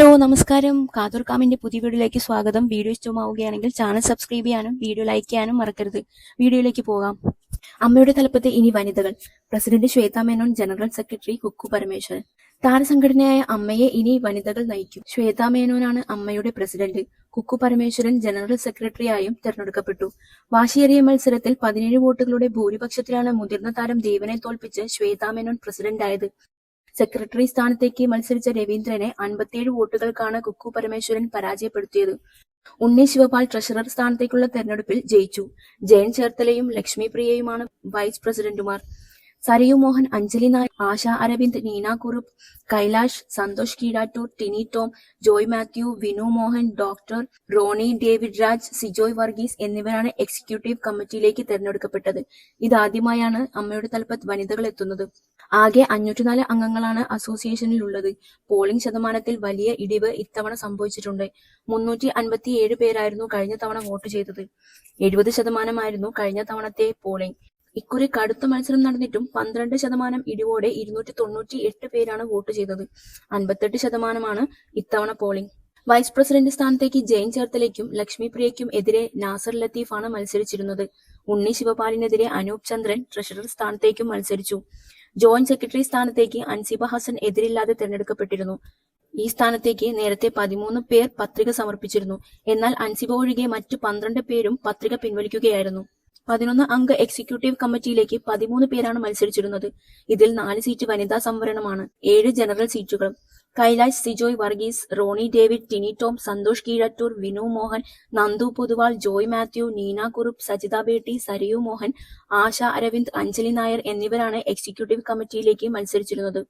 Hello നമസ്കാരം. കാതൂർക്കാമിന്റെ പുതിയ വീഡിയോയിലേക്ക് സ്വാഗതം. വീഡിയോ ഇഷ്ടമാവുകയാണെങ്കിൽ ചാനൽ സബ്സ്ക്രൈബ് ചെയ്യാനും വീഡിയോ ലൈക്ക് ചെയ്യാനും മറക്കരുത്. വീഡിയോയിലേക്ക് പോകാം. അമ്മയുടെ തലപ്പത്തെ ഇനി വനിതകൾ. President Shweta Menon general secretary Kukku Parameswaran. താരസംഘടനയായ അമ്മയെ ഇനി വനിതകൾ നയിക്കും. ശ്വേതാ മേനോനാണ് അമ്മയുടെ പ്രസിഡന്റ്. കുക്കു പരമേശ്വരൻ ജനറൽ സെക്രട്ടറിയായും തെരഞ്ഞെടുക്കപ്പെട്ടു. വാശിയേറിയ മത്സരത്തിൽ പതിനേഴ് വോട്ടുകളുടെ ഭൂരിപക്ഷത്തിലാണ് മുതിർന്ന താരം ദേവനെ തോൽപ്പിച്ച് ശ്വേതാ മേനോൻ പ്രസിഡന്റായത്. സെക്രട്ടറി സ്ഥാനത്തേക്ക് മത്സരിച്ച രവീന്ദ്രനെ അൻപത്തിയേഴ് വോട്ടുകൾക്കാണ് കുക്കു പരമേശ്വരൻ പരാജയപ്പെടുത്തിയത്. ഉണ്ണി ശിവപാൽ ട്രഷറർ സ്ഥാനത്തേക്കുള്ള തെരഞ്ഞെടുപ്പിൽ ജയിച്ചു. ജയൻ ചേർത്തലയും ലക്ഷ്മി പ്രിയയുമാണ് വൈസ് പ്രസിഡന്റുമാർ. Sarayu Mohan Anjali Nair Asha Aravind Neena Kurup Kailash Santhosh Keezhattoor Tini Tom Joy Mathew Vinu Mohan doctor Rony David Raj Sijoy Varghese എന്നിവരാണ് എക്സിക്യൂട്ടീവ് കമ്മിറ്റിയിലേക്ക് തെരഞ്ഞെടുക്കപ്പെട്ടത്. ഇതാദ്യമായാണ് അമ്മയുടെ തലപ്പത്ത് വനിതകൾ എത്തുന്നത്. ആകെ അഞ്ഞൂറ്റിനാല് അംഗങ്ങളാണ് അസോസിയേഷനിൽ ഉള്ളത് പോളിംഗ് ശതമാനത്തിൽ വലിയ ഇടിവ് ഇത്തവണ സംഭവിച്ചിട്ടുണ്ട്. മുന്നൂറ്റി അൻപത്തിയേഴ് പേരായിരുന്നു കഴിഞ്ഞ തവണ വോട്ട് ചെയ്തത്. എഴുപത് ശതമാനമായിരുന്നു കഴിഞ്ഞ തവണത്തെ പോളിംഗ്. ഇക്കുറി കടുത്ത മത്സരം നടന്നിട്ടും പന്ത്രണ്ട് ശതമാനം ഇടിവോടെ ഇരുന്നൂറ്റി തൊണ്ണൂറ്റി എട്ട് പേരാണ് വോട്ട് ചെയ്തത്. അൻപത്തെട്ട് ശതമാനമാണ് ഇത്തവണ പോളിംഗ്. വൈസ് പ്രസിഡന്റ് സ്ഥാനത്തേക്ക് ജയൻ ചേർത്തലയ്ക്കും ലക്ഷ്മി പ്രിയയ്ക്കും എതിരെ നാസർ ലത്തീഫാണ് മത്സരിച്ചിരുന്നത്. ഉണ്ണി ശിവപാലിനെതിരെ അനൂപ് ചന്ദ്രൻ ട്രഷറർ സ്ഥാനത്തേക്കും മത്സരിച്ചു. ജോയിന്റ് സെക്രട്ടറി സ്ഥാനത്തേക്ക് അൻസിബ ഹസൻ എതിരില്ലാതെ തെരഞ്ഞെടുക്കപ്പെട്ടിരുന്നു. ഈ സ്ഥാനത്തേക്ക് നേരത്തെ പതിമൂന്ന് പേർ പത്രിക സമർപ്പിച്ചിരുന്നു. എന്നാൽ അൻസിബ ഒഴികെ മറ്റു പന്ത്രണ്ട് പേരും പത്രിക പിൻവലിക്കുകയായിരുന്നു. പതിനൊന്ന് അംഗ എക്സിക്യൂട്ടീവ് കമ്മിറ്റിയിലേക്ക് പതിമൂന്ന് പേരാണ് മത്സരിച്ചിരുന്നത്. ഇതിൽ നാല് സീറ്റ് വനിതാ സംവരണമാണ് ഏഴ് ജനറൽ സീറ്റുകളും. Kailash Sijoy Varghese Rony David Tini Tom Santhosh Keezhattoor Vinu Mohan Nandu Poduval Joy Mathew Neena Kurup Sajitha Betty Sarayu Mohan Asha Aravind Anjali Nair എന്നിവരാണ് എക്സിക്യൂട്ടീവ് കമ്മിറ്റിയിലേക്ക് മത്സരിച്ചിരുന്നത്.